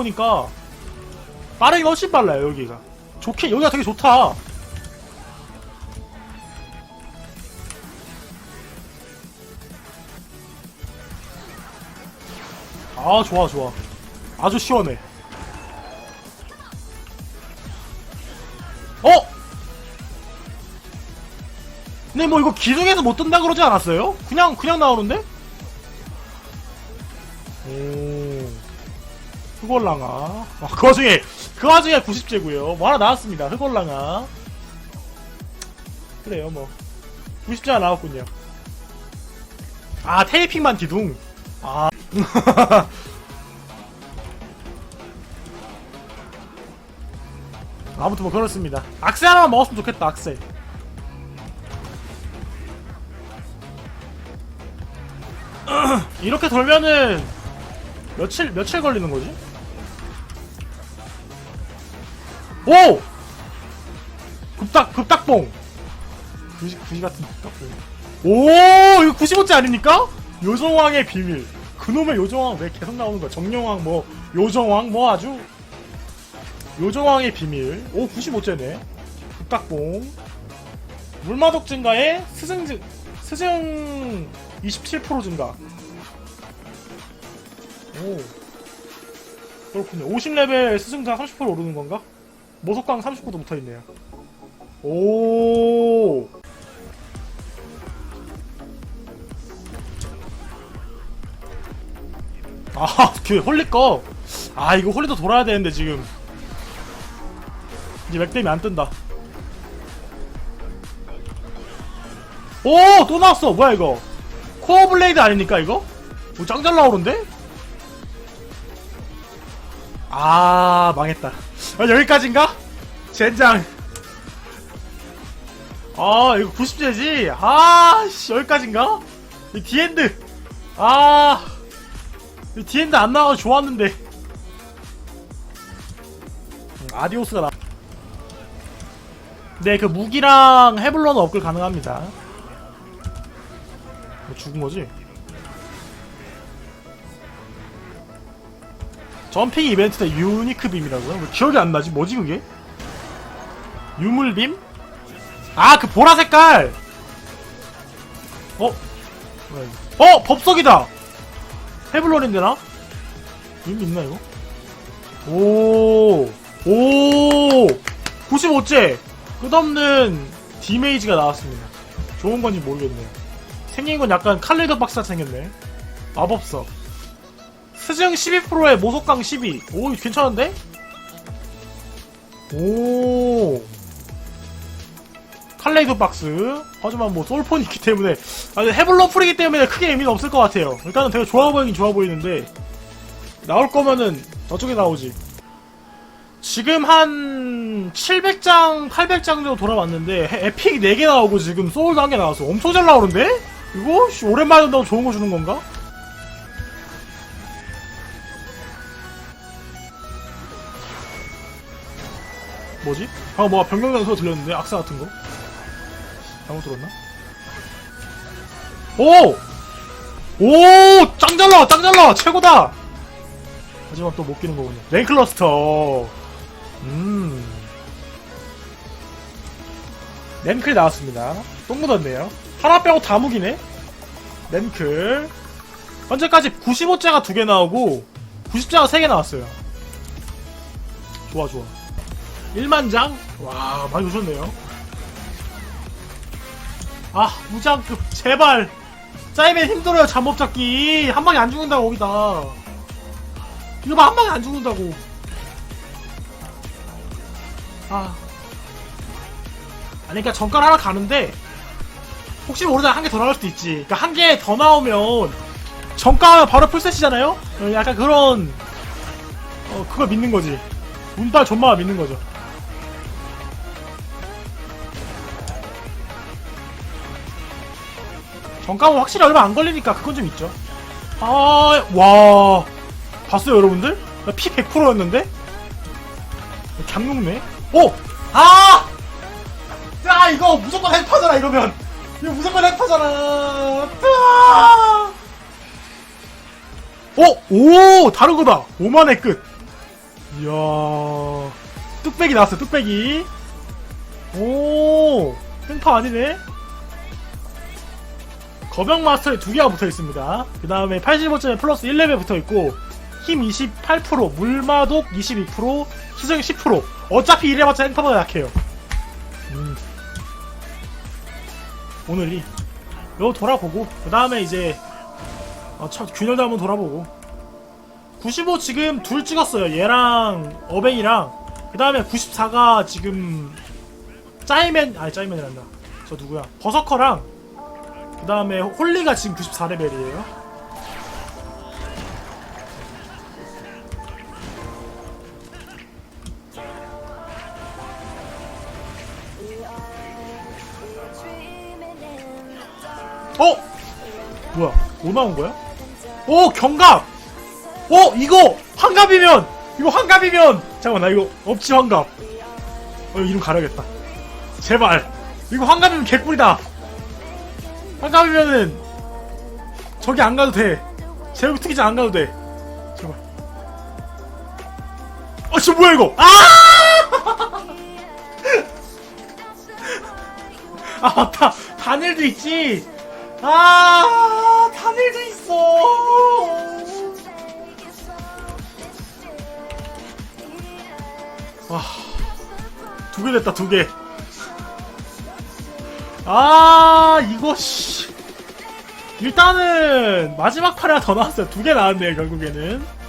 보니까 빠르기가 훨씬 빨라요 여기가 좋게 여기가 되게 좋다 아 좋아 좋아 아주 시원해 어? 근데 뭐 이거 기둥에서 못 뜬다 그러지 않았어요? 그냥 그냥 나오는데? 오 흑월랑아. 아, 그 와중에 그 와중에 90제고요. 뭐 하나 나왔습니다 흑월랑아. 그래요 뭐. 90제가 나왔군요. 아 테이핑만 기둥. 아. 아무튼 뭐 그렇습니다. 악세 하나만 먹었으면 좋겠다 악세. 이렇게 돌면은 며칠 며칠 걸리는 거지? 오! 급딱 급딱봉. 구시 구시 같은 급딱봉. 오 이거 95째 아닙니까? 요정왕의 비밀. 그놈의 요정왕 왜 계속 나오는 거야? 정령왕 뭐 요정왕 뭐 아주 요정왕의 비밀. 오 95째네. 급딱봉. 물마독 증가에 스승 증 스승 27% 증가. 오. 그렇군요. 50레벨 스승자 30% 오르는 건가? 모속광 30%도 붙어 있네요. 오. 아, 그 홀리 거. 아, 이거 홀리도 돌아야 되는데 지금. 이제 맥댐이 안 뜬다. 오, 또 나왔어. 뭐야 이거? 코어 블레이드 아닙니까 이거? 오, 짱잘 나오는데? 아 망했다 아, 여기까지인가? 젠장 아 이거 90제지? 아 씨 여기까지인가? 이 디엔드 아 이 디엔드 안 나와서 좋았는데 음, 아디오스가 나 네, 그 무기랑 헤블러는 업글 가능합니다. 뭐 죽은 거지? 점핑 이벤트 때 유니크 빔이라고요? 왜 기억이 안 나지? 뭐지 그게? 유물빔? 아 그 보라 색깔! 어? 어! 법석이다! 헤블런인데나? 의미 있나 이거? 오! 오! 95째! 끝없는 디메이지가 나왔습니다. 좋은 건지 모르겠네요. 생긴 건 약간 칼리더 박사 생겼네. 마법석. 스증 12%에 모속강 12. 오, 괜찮은데? 오. 칼레이드 박스. 하지만 뭐 솔폰이 있기 때문에. 아, 근데 헤블러 풀이기 때문에 크게 의미는 없을 것 같아요. 일단은 되게 좋아 보이긴 좋아 보이는데. 나올 거면은 저쪽에 나오지. 지금 한 700장, 800장 정도 돌아왔는데 해- 에픽 4개 나오고 지금 소울도 1개 나왔어. 엄청 잘 나오는데? 이거? 씨, 오랜만에 한다고 좋은 거 주는 건가? 뭐지? 방금 뭐가 변경된 소리 들렸는데? 악사 같은 거? 잘못 들었나? 오! 오! 짱잘 나와! 짱잘 나와! 최고다! 하지만 또 못 끼는 거군요. 랭클러스터. 음. 랭클 나왔습니다. 똥 묻었네요. 하나 빼고 다 무기네? 랭클. 현재까지 95자가 두 개 나오고, 90자가 세 개 나왔어요. 좋아, 좋아. 1만 장? 와, 많이 주셨네요. 아, 무장급, 제발! 짜이면 힘들어요, 잠못 잡기. 한 방에 안 죽는다고, 거기다. 이거 봐, 한 방에 안 죽는다고. 아. 아니, 그니까 정갈 하나 가는데, 혹시 모르다 한개 더 나올 수도 있지. 그니까 한 개 더 나오면, 정가하면 바로 풀셋이잖아요? 어, 약간 그런, 어, 그걸 믿는 거지. 운빨 존마가 믿는 거죠. 정가면 확실히 얼마 안 걸리니까 그건 좀 있죠. 아, 와. 봤어요, 여러분들? 나 피 100%였는데? 장롱네? 오! 아! 야, 이거 무조건 헬파잖아, 이러면! 이거 무조건 헬파잖아! 아! 어? 오! 다른 거다! 5만의 끝! 이야. 뚝배기 나왔어요, 뚝배기. 오, 횡파 아니네? 거병 마스터에 두 개가 붙어 있습니다. 그 다음에 85점에 플러스 1레벨 붙어 있고, 힘 28%, 물마독 22%, 희생 10%. 어차피 이래봤자 횡파보다 약해요. 음. 오늘 이, 요 돌아보고, 그 다음에 이제, 어, 참, 균열도 한번 돌아보고. 95 지금 둘 찍었어요. 얘랑 어벤이랑 그 다음에 94가 지금 짜이맨 아니 짜이맨이란다. 저 누구야? 버서커랑 그 다음에 홀리가 지금 94레벨이에요. 어? 뭐야? 뭐 나온 거야? 오 경갑! 어 이거 환갑이면 이거 환갑이면 잠깐만 나 이거 업지 환갑 어 이름 가려야겠다 제발 이거 환갑이면 개꿀이다 환갑이면은 저기 안 가도 돼. 제국 특기장 안 가도 돼. 제발. 어저 뭐야 이거? 아! 아 맞다. 단일도 있지? 아 단일도 있어. 두개 됐다 두 개. 아 이거 씨. 일단은 마지막 하나 더 나왔어요. 두 개 나왔네요 결국에는.